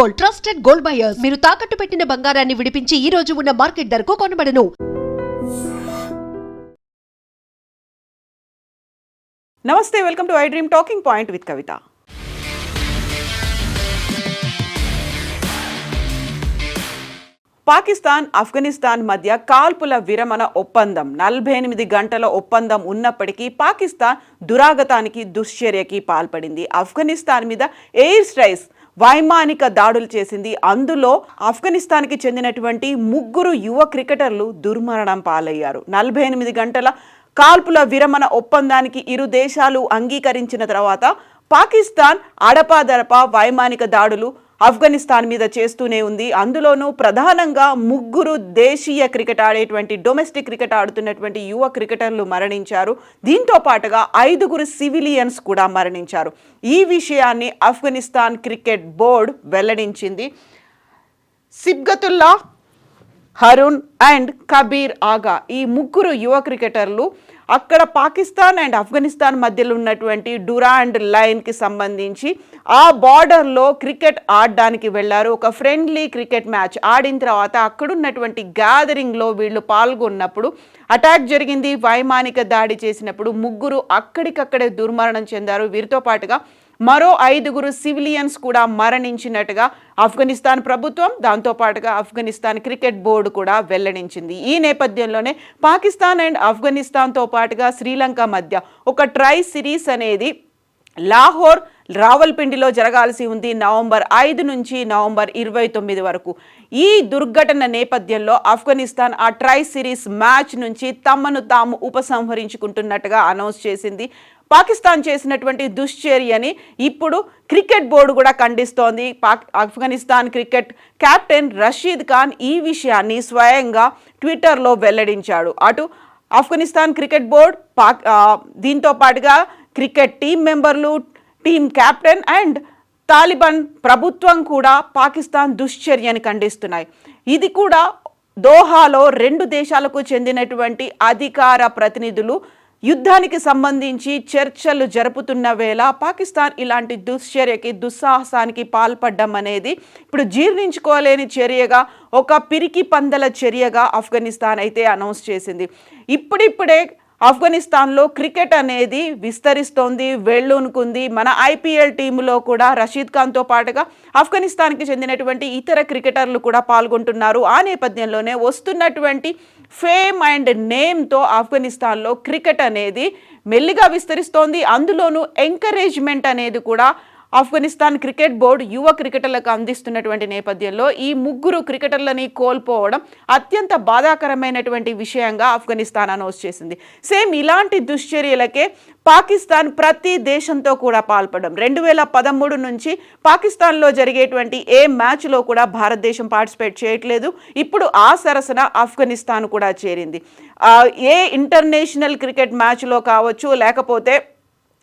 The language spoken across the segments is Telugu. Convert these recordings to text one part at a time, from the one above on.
Gold trusted gold buyers. మీరు తాకట్టు పెట్టిన బంగారాన్ని విడిపించి ఈ రోజు ఉన్న మార్కెట్ ధరకు కొనబడను. నమస్తే welcome to I dream talking point with Kavitha. Pakistan Afghanistan మధ్య కాల్పుల విరమణ ఒప్పందం. నలభై ఎనిమిది గంటల ఒప్పందం ఉన్నప్పటికీ పాకిస్తాన్ దురాగతానికి దుశ్చర్యకి పాల్పడింది. ఆఫ్ఘనిస్తాన్ మీద ఎయిర్ స్ట్రైక్స్ వైమానిక దాడులు చేసింది. అందులో ఆఫ్ఘనిస్తాన్కి చెందినటువంటి ముగ్గురు యువ క్రికెటర్లు దుర్మరణం పాలయ్యారు. నలభై ఎనిమిది గంటల కాల్పుల విరమణ ఒప్పందానికి ఇరు దేశాలు అంగీకరించిన తర్వాత పాకిస్తాన్ అడపాదడపా వైమానిక దాడులు ఆఫ్ఘనిస్తాన్ మీద చేస్తూనే ఉంది. అందులోనూ ప్రధానంగా ముగ్గురు దేశీయ క్రికెట్ ఆడేటువంటి డొమెస్టిక్ క్రికెట్ ఆడుతున్నటువంటి యువ క్రికెటర్లు మరణించారు. దీంతో పాటుగా ఐదుగురు సివిలియన్స్ కూడా మరణించారు. ఈ విషయాన్ని ఆఫ్ఘనిస్తాన్ క్రికెట్ బోర్డు వెల్లడించింది. సిబ్గతుల్లా హరుణ్ అండ్ కబీర్ ఆగా ఈ ముగ్గురు యువ క్రికెటర్లు అక్కడ పాకిస్తాన్ అండ్ ఆఫ్ఘనిస్తాన్ మధ్యలో ఉన్నటువంటి డురాండ్ లైన్కి సంబంధించి ఆ బార్డర్లో క్రికెట్ ఆడడానికి వెళ్ళారు. ఒక ఫ్రెండ్లీ క్రికెట్ మ్యాచ్ ఆడిన తర్వాత అక్కడున్నటువంటి గ్యాదరింగ్లో వీళ్ళు పాల్గొన్నప్పుడు అటాక్ జరిగింది వైమానిక దాడి చేసినప్పుడు ముగ్గురు అక్కడికక్కడే దుర్మరణం చెందారు. వీరితో పాటుగా మరో ఐదుగురు సివిలియన్స్ కూడా మరణించినట్టుగా ఆఫ్ఘనిస్తాన్ ప్రభుత్వం దాంతోపాటుగా ఆఫ్ఘనిస్తాన్ క్రికెట్ బోర్డు కూడా వెల్లడించింది. ఈ నేపథ్యంలోనే పాకిస్తాన్ అండ్ ఆఫ్ఘనిస్తాన్తో పాటుగా శ్రీలంక మధ్య ఒక ట్రై సిరీస్ అనేది లాహోర్ రావల్పిండిలో జరగాల్సి ఉంది నవంబర్ ఐదు నుంచి నవంబర్ ఇరవై తొమ్మిది వరకు. ఈ దుర్ఘటన నేపథ్యంలో ఆఫ్ఘనిస్తాన్ ఆ ట్రై సిరీస్ మ్యాచ్ నుంచి తమను తాము ఉపసంహరించుకుంటున్నట్టుగా అనౌన్స్ చేసింది పాకిస్తాన్ చేసినటువంటి దుశ్చర్యని ఇప్పుడు క్రికెట్ బోర్డు కూడా ఖండిస్తోంది. పాక్ ఆఫ్ఘనిస్తాన్ క్రికెట్ కెప్టెన్ రషీద్ ఖాన్ ఈ విషయాన్ని స్వయంగా ట్విట్టర్లో వెల్లడించాడు. అటు ఆఫ్ఘనిస్తాన్ క్రికెట్ బోర్డ్ పాక్ దీంతో పాటుగా క్రికెట్ టీం మెంబర్లు టీం కెప్టెన్ అండ్ తాలిబాన్ ప్రభుత్వం కూడా పాకిస్తాన్ దుశ్చర్యని ఖండిస్తున్నాయి. ఇది కూడా దోహాలో రెండు దేశాలకు చెందినటువంటి అధికార ప్రతినిధులు యుద్ధానికి సంబంధించి చర్చలు జరుపుతున్న వేళ పాకిస్తాన్ ఇలాంటి దుశ్చర్యకి దుస్సాహసానికి పాల్పడ్డం అనేది ఇప్పుడు జీర్ణించుకోలేని చర్యగా ఒక పిరికి పందల చర్యగా ఆఫ్ఘనిస్తాన్ అయితే అనౌన్స్ చేసింది. ఇప్పుడిప్పుడే ఆఫ్ఘనిస్తాన్లో క్రికెట్ అనేది విస్తరిస్తోంది వెళ్ళునుకుంది. మన ఐపీఎల్ టీంలో కూడా రషీద్ ఖాన్తో పాటుగా ఆఫ్ఘనిస్తాన్కి చెందినటువంటి ఇతర క్రికెటర్లు కూడా పాల్గొంటున్నారు. ఆ నేపథ్యంలోనే వస్తున్నటువంటి ఫేమ్ అండ్ నేమ్తో ఆఫ్ఘనిస్తాన్లో క్రికెట్ అనేది మెల్లిగా విస్తరిస్తోంది. అందులోనూ ఎంకరేజ్మెంట్ అనేది కూడా ఆఫ్ఘనిస్తాన్ క్రికెట్ బోర్డు యువ క్రికెటర్లకు అందిస్తున్నటువంటి నేపథ్యంలో ఈ ముగ్గురు క్రికెటర్లని కోల్పోవడం అత్యంత బాధాకరమైనటువంటి విషయంగా ఆఫ్ఘనిస్తాన్ అనౌన్స్ చేసింది. సేమ్ ఇలాంటి దుశ్చర్యలకే పాకిస్తాన్ ప్రతి దేశంతో కూడా పాల్పడడం. రెండు వేల పదమూడు నుంచి పాకిస్తాన్లో జరిగేటువంటి ఏ మ్యాచ్లో కూడా భారతదేశం పార్టిసిపేట్ చేయట్లేదు. ఇప్పుడు ఆ సరసన ఆఫ్ఘనిస్తాన్ కూడా చేరింది. ఏ ఇంటర్నేషనల్ క్రికెట్ మ్యాచ్లో కావచ్చు లేకపోతే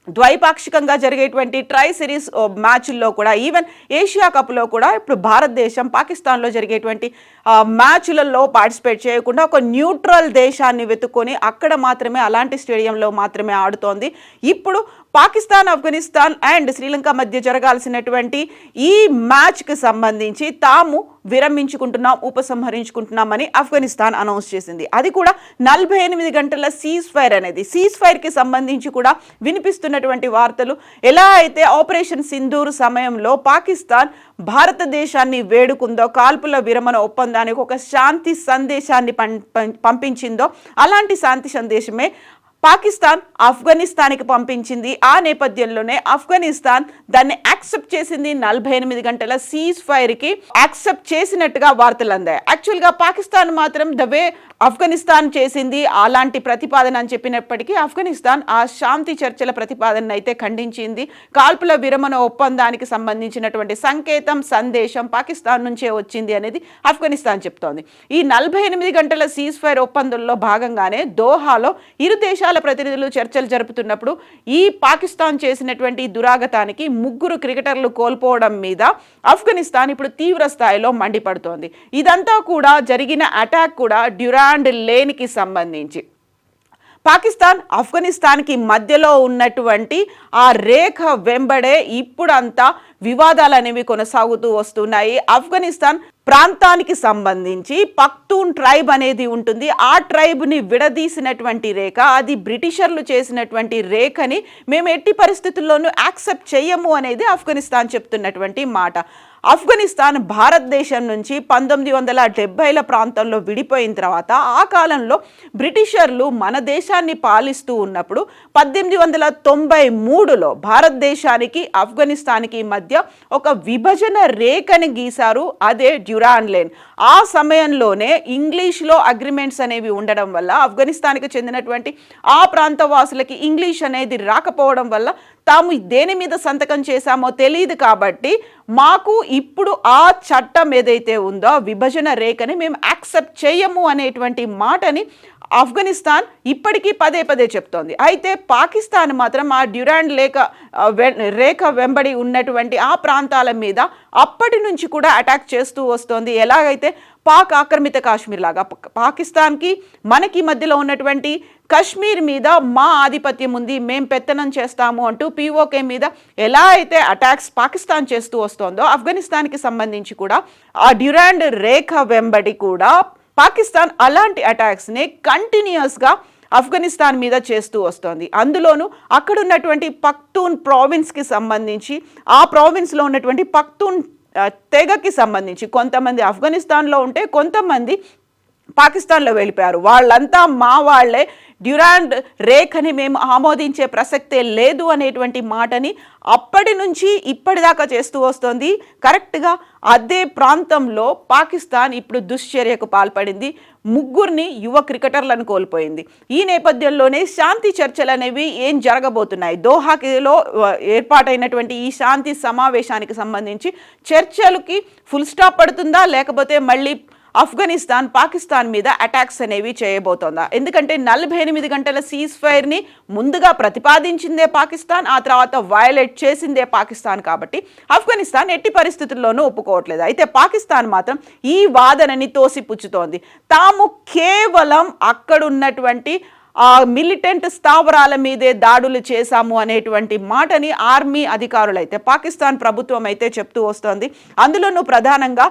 ద్వైపాక్షికంగా జరిగేటువంటి ట్రై సిరీస్ మ్యాచ్ల్లో కూడా ఈవెన్ ఏషియా కప్లో కూడా ఇప్పుడు భారతదేశం పాకిస్తాన్లో జరిగేటువంటి మ్యాచ్లలో పార్టిసిపేట్ చేయకుండా ఒక న్యూట్రల్ దేశాన్ని వెతుక్కొని అక్కడ మాత్రమే అలాంటి స్టేడియంలో మాత్రమే ఆడుతోంది. ఇప్పుడు పాకిస్తాన్ ఆఫ్ఘనిస్తాన్ అండ్ శ్రీలంక మధ్య జరగాల్సినటువంటి ఈ మ్యాచ్కి సంబంధించి తాము విరమించుకుంటున్నాం ఉపసంహరించుకుంటున్నామని ఆఫ్ఘనిస్తాన్ అనౌన్స్ చేసింది. అది కూడా నలభై ఎనిమిది గంటల సీజ్ ఫైర్ అనేది. సీజ్ ఫైర్కి సంబంధించి కూడా వినిపిస్తున్నటువంటి వార్తలు ఎలా అయితే ఆపరేషన్ సింధూర్ సమయంలో పాకిస్తాన్ భారతదేశాన్ని వేడుకుందో కాల్పుల విరమణ ఒప్పందానికి ఒక శాంతి సందేశాన్ని పం- పం- పంపించిందో అలాంటి శాంతి సందేశమే పాకిస్తాన్ ఆఫ్ఘనిస్తాన్కి పంపించింది. ఆ నేపథ్యంలోనే ఆఫ్ఘనిస్తాన్ దాన్ని యాక్సెప్ట్ చేసింది. నలభై ఎనిమిది గంటల సీజ్ ఫైర్కి యాక్సెప్ట్ చేసినట్టుగా వార్తలు అందాయి. యాక్చువల్గా పాకిస్తాన్ మాత్రం ద వే ఆఫ్ఘనిస్తాన్ చేసింది. అలాంటి ప్రతిపాదన అని చెప్పినప్పటికీ ఆఫ్ఘనిస్తాన్ ఆ శాంతి చర్చల ప్రతిపాదన అయితే ఖండించింది. కాల్పుల విరమణ ఒప్పందానికి సంబంధించినటువంటి సంకేతం సందేశం పాకిస్తాన్ నుంచే వచ్చింది అనేది ఆఫ్ఘనిస్తాన్ చెప్తోంది. ఈ నలభై ఎనిమిది గంటల సీజ్ ఫైర్ ఒప్పందంలో భాగంగానే దోహాలో ఇరు దేశాల ప్రతినిధులు చర్చలు జరుపుతున్నప్పుడు ఈ పాకిస్తాన్ చేసినటువంటి దురాగతానికి ముగ్గురు క్రికెటర్లు కోల్పోవడం మీద ఆఫ్ఘనిస్తాన్ ఇప్పుడు తీవ్ర స్థాయిలో మండిపడుతోంది. ఇదంతా కూడా జరిగిన అటాక్ కూడా డ్యూరాండ్ లేనికి సంబంధించి. పాకిస్తాన్ ఆఫ్ఘనిస్తాన్కి మధ్యలో ఉన్నటువంటి ఆ రేఖ వెంబడే ఇప్పుడంతా వివాదాలు అనేవి కొనసాగుతూ వస్తున్నాయి. ఆఫ్ఘనిస్తాన్ ప్రాంతానికి సంబంధించి పక్తూన్ ట్రైబ్ అనేది ఉంటుంది. ఆ ట్రైబ్ని విడదీసినటువంటి రేఖ అది బ్రిటిషర్లు చేసినటువంటి రేఖని మేము ఎట్టి పరిస్థితుల్లోనూ యాక్సెప్ట్ చేయము అనేది ఆఫ్ఘనిస్తాన్ చెప్తున్నటువంటి మాట. ఆఫ్ఘనిస్తాన్ భారతదేశం నుంచి పంతొమ్మిది వందల డెబ్బైల ప్రాంతంలో విడిపోయిన తర్వాత ఆ కాలంలో బ్రిటిషర్లు మన దేశాన్ని పాలిస్తూ ఉన్నప్పుడు పద్దెనిమిది వందల తొంభై మూడులో భారతదేశానికి ఆఫ్ఘనిస్తాన్కి మధ్య ఒక విభజన రేఖని గీశారు అదే డ్యూరాన్ లేన్. ఆ సమయంలోనే ఇంగ్లీష్లో అగ్రిమెంట్స్ అనేవి ఉండడం వల్ల ఆఫ్ఘనిస్తాన్కి చెందినటువంటి ఆ ప్రాంత వాసులకి ఇంగ్లీష్ అనేది రాకపోవడం వల్ల తాము దేని మీద సంతకం చేశామో తెలియదు కాబట్టి మాకు ఇప్పుడు ఆ చట్టం ఏదైతే ఉందో విభజన రేఖని మేము యాక్సెప్ట్ చేయము అనేటువంటి మాటని ఆఫ్ఘనిస్తాన్ ఇప్పటికీ పదే పదే చెప్తోంది. అయితే పాకిస్తాన్ మాత్రం ఆ డ్యూరాండ్ లేఖ రేఖ వెంబడి ఉన్నటువంటి ఆ ప్రాంతాల మీద అప్పటి నుంచి కూడా అటాక్ చేస్తూ వస్తోంది. ఎలాగైతే పాక్ ఆక్రమిత కాశ్మీర్ లాగా. పాకిస్తాన్కి మనకి మధ్యలో ఉన్నటువంటి కశ్మీర్ మీద మా ఆధిపత్యం ఉంది మేం పెత్తనం చేస్తాము అంటూ పీఓకే మీద ఎలా అయితే అటాక్స్ పాకిస్తాన్ చేస్తూ వస్తోందో ఆఫ్ఘనిస్తాన్కి సంబంధించి కూడా ఆ డ్యూరాండ్ రేఖ వెంబడి కూడా పాకిస్తాన్ అలాంటి అటాక్స్ని కంటిన్యూస్గా ఆఫ్ఘనిస్తాన్ మీద చేస్తూ వస్తోంది. అందులోనూ అక్కడున్నటువంటి పక్తూన్ ప్రావిన్స్కి సంబంధించి ఆ ప్రావిన్స్లో ఉన్నటువంటి పక్తూన్ తెగకి సంబంధించి కొంతమంది ఆఫ్ఘనిస్తాన్లో ఉంటే కొంతమంది పాకిస్తాన్లో వెళ్ళిపోయారు. వాళ్ళంతా మా వాళ్ళే. డ్యూరాండ్ రేఖని మేము ఆమోదించే ప్రసక్తే లేదు అనేటువంటి మాటని అప్పటి నుంచి ఇప్పటిదాకా చేస్తూ వస్తోంది. కరెక్ట్గా అదే ప్రాంతంలో పాకిస్తాన్ ఇప్పుడు దుశ్చర్యకు పాల్పడింది. ముగ్గురిని యువ క్రికెటర్లను కోల్పోయింది. ఈ నేపథ్యంలోనే శాంతి చర్చలు అనేవి ఏం జరగబోతున్నాయి? దోహాకిలో ఏర్పాటైనటువంటి ఈ శాంతి సమావేశానికి సంబంధించి చర్చలకి ఫుల్ స్టాప్ పడుతుందా? లేకపోతే మళ్ళీ ఆఫ్ఘనిస్తాన్ పాకిస్తాన్ మీద అటాక్స్ అనేవి చేయబోతోందా. ఎందుకంటే నలభై ఎనిమిది గంటల సీజ్ ఫైర్ని ముందుగా ప్రతిపాదించిందే పాకిస్తాన్ ఆ తర్వాత వయలేట్ చేసిందే పాకిస్తాన్ కాబట్టి ఆఫ్ఘనిస్తాన్ ఎట్టి పరిస్థితుల్లోనూ ఒప్పుకోవట్లేదు. అయితే పాకిస్తాన్ మాత్రం ఈ వాదనని తోసిపుచ్చుతోంది. తాము కేవలం అక్కడున్నటువంటి ఆ మిలిటెంట్ స్థావరాల మీదే దాడులు చేశాము అనేటువంటి మాటని ఆర్మీ అధికారులైతే పాకిస్తాన్ ప్రభుత్వం అయితే చెప్తూ వస్తోంది. అందులోనూ ప్రధానంగా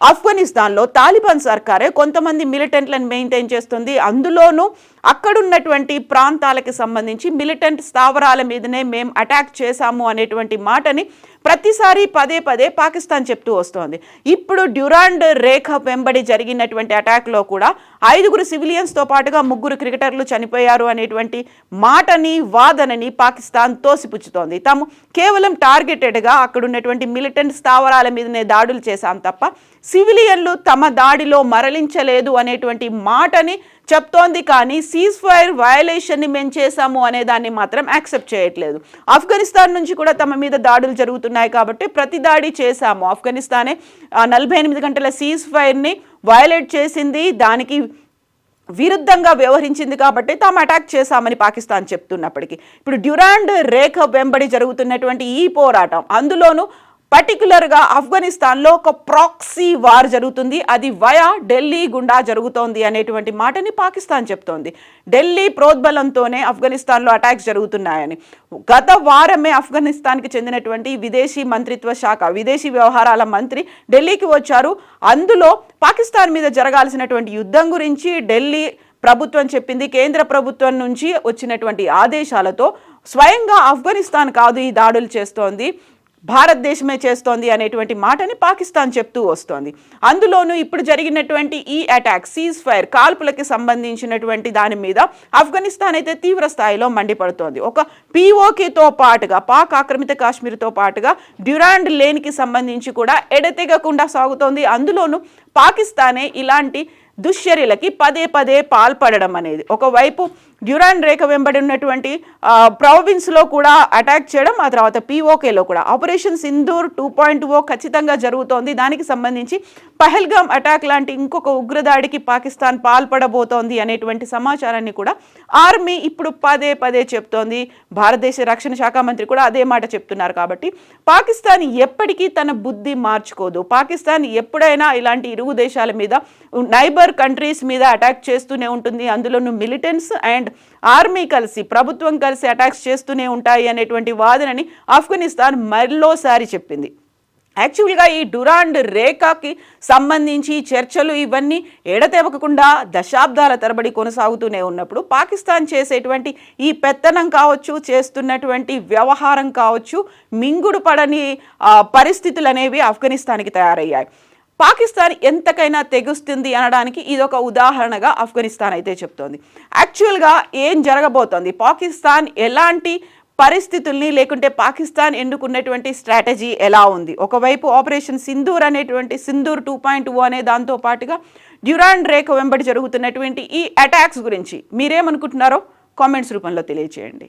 ఆఫ్ఘనిస్తాన్లో తాలిబాన్ సర్కారే కొంతమంది మిలిటెంట్లను మెయింటైన్ చేస్తుంది. అందులోనూ అక్కడున్నటువంటి ప్రాంతాలకు సంబంధించి మిలిటెంట్ స్థావరాల మీదనే మేము అటాక్ చేశాము అనేటువంటి మాటని ప్రతిసారి పదే పదే పాకిస్తాన్ చెప్తూ వస్తోంది. ఇప్పుడు డ్యూరాండ్ రేఖ వెంబడి జరిగినటువంటి అటాక్లో కూడా ఐదుగురు సివిలియన్స్తో పాటుగా ముగ్గురు క్రికెటర్లు చనిపోయారు అనేటువంటి మాటని వాదనని పాకిస్తాన్ తోసిపుచ్చుతోంది. తాము కేవలం టార్గెటెడ్గా అక్కడున్నటువంటి మిలిటెంట్ స్థావరాల మీదనే దాడులు చేశాం తప్ప సివిలియన్లు తమ దాడిలో మరలించలేదు అనేటువంటి మాటని చెప్తోంది కానీ సీజ్ ఫైర్ వయలేషన్ని మేము చేశాము అనే దాన్ని మాత్రం యాక్సెప్ట్ చేయట్లేదు. ఆఫ్ఘనిస్తాన్ నుంచి కూడా తమ మీద దాడులు జరుగుతున్నాయి కాబట్టి ప్రతి దాడి చేశాము. ఆఫ్ఘనిస్తానే నలభై ఎనిమిది గంటల సీజ్ ఫైర్ని వయలేట్ చేసింది. దానికి విరుద్ధంగా వ్యవహరించింది కాబట్టి తాము అటాక్ చేశామని పాకిస్తాన్ చెప్తున్నప్పటికీ. ఇప్పుడు డ్యూరాండ్ రేఖ వెంబడి జరుగుతున్నటువంటి ఈ పోరాటం అందులోనూ పర్టికులర్గా ఆఫ్ఘనిస్తాన్లో ఒక ప్రాక్సీ వార్ జరుగుతుంది. అది వయా ఢిల్లీ గుండా జరుగుతోంది అనేటువంటి మాటని పాకిస్తాన్ చెప్తోంది. ఢిల్లీ ప్రోద్బలంతోనే ఆఫ్ఘనిస్తాన్లో అటాక్స్ జరుగుతున్నాయని. గత వారమే ఆఫ్ఘనిస్తాన్కి చెందినటువంటి విదేశీ మంత్రిత్వ శాఖ విదేశీ వ్యవహారాల మంత్రి ఢిల్లీకి వచ్చారు. అందులో పాకిస్తాన్ మీద జరగాల్సినటువంటి యుద్ధం గురించి ఢిల్లీ ప్రభుత్వం చెప్పింది. కేంద్ర ప్రభుత్వం నుంచి వచ్చినటువంటి ఆదేశాలతో స్వయంగా ఆఫ్ఘనిస్తాన్ కాదు ఈ దాడులు చేస్తోంది. భారతదేశమే చేస్తోంది అనేటువంటి మాటని పాకిస్తాన్ చెప్తూ వస్తోంది. అందులోనూ ఇప్పుడు జరిగినటువంటి ఈ అటాక్ సీజ్ ఫైర్ కాల్పులకి సంబంధించినటువంటి దాని మీద ఆఫ్ఘనిస్తాన్ అయితే తీవ్ర స్థాయిలో మండిపడుతోంది. ఒక పీఓకేతో పాటుగా పాక్ ఆక్రమిత కాశ్మీర్తో పాటుగా డ్యూరాండ్ లేన్కి సంబంధించి కూడా ఎడతెగకుండా సాగుతోంది. అందులోనూ పాకిస్తానే ఇలాంటి దుశ్చర్యలకి పదే పదే పాల్పడడం అనేది ఒకవైపు డ్యూరాన్ రేఖ వెంబడి ఉన్నటువంటి ప్రావిన్స్లో కూడా అటాక్ చేయడం ఆ తర్వాత పీఓకేలో కూడా. Operation Sindoor two point O ఖచ్చితంగా జరుగుతోంది. దానికి సంబంధించి పహల్గామ్ అటాక్ లాంటి ఇంకొక ఉగ్రదాడికి పాకిస్తాన్ పాల్పడబోతోంది అనేటువంటి సమాచారాన్ని కూడా ఆర్మీ ఇప్పుడు పదే పదే చెప్తోంది. భారతదేశ రక్షణ శాఖ మంత్రి కూడా అదే మాట చెప్తున్నారు కాబట్టి పాకిస్తాన్ ఎప్పటికీ తన బుద్ధి మార్చుకోదు. పాకిస్తాన్ ఎప్పుడైనా ఇలాంటి ఇరుగు దేశాల మీద నైబర్ కంట్రీస్ మీద అటాక్ చేస్తూనే ఉంటుంది. అందులోనూ మిలిటెంట్స్ అండ్ ఆర్మీ కలిసి ప్రభుత్వం కలిసి అటాక్స్ చేస్తూనే ఉంటాయి అనేటువంటి వాదనని ఆఫ్ఘనిస్తాన్ మరోసారి చెప్పింది. యాక్చువల్గా ఈ డురాండ్ రేఖకి సంబంధించి చర్చలు ఇవన్నీ ఎడతెవకకుండా దశాబ్దాల తరబడి కొనసాగుతూనే ఉన్నప్పుడు పాకిస్తాన్ చేసేటువంటి ఈ పెత్తనం కావచ్చు చేస్తున్నటువంటి వ్యవహారం కావచ్చు మింగుడు పడని ఆ, పరిస్థితులు అనేవి ఆఫ్ఘనిస్తాన్కి తయారయ్యాయి. పాకిస్తాన్ ఎంతకైనా తెగుస్తుంది అనడానికి ఇది ఒక ఉదాహరణగా ఆఫ్ఘనిస్తాన్ అయితే చెప్తోంది. యాక్చువల్గా ఏం జరగబోతోంది? పాకిస్తాన్ ఎలాంటి పరిస్థితుల్ని లేకుంటే పాకిస్తాన్ ఎన్నుకున్నటువంటి స్ట్రాటజీ ఎలా ఉంది? ఒకవైపు ఆపరేషన్ సింధూర్ అనేటువంటి సింధూర్ టూ పాయింట్ టూ అనే దాంతో పాటుగా డ్యూరాండ్ రేఖ వెంబడి జరుగుతున్నటువంటి ఈ అటాక్స్ గురించి మీరేమనుకుంటున్నారో కామెంట్స్ రూపంలో తెలియజేయండి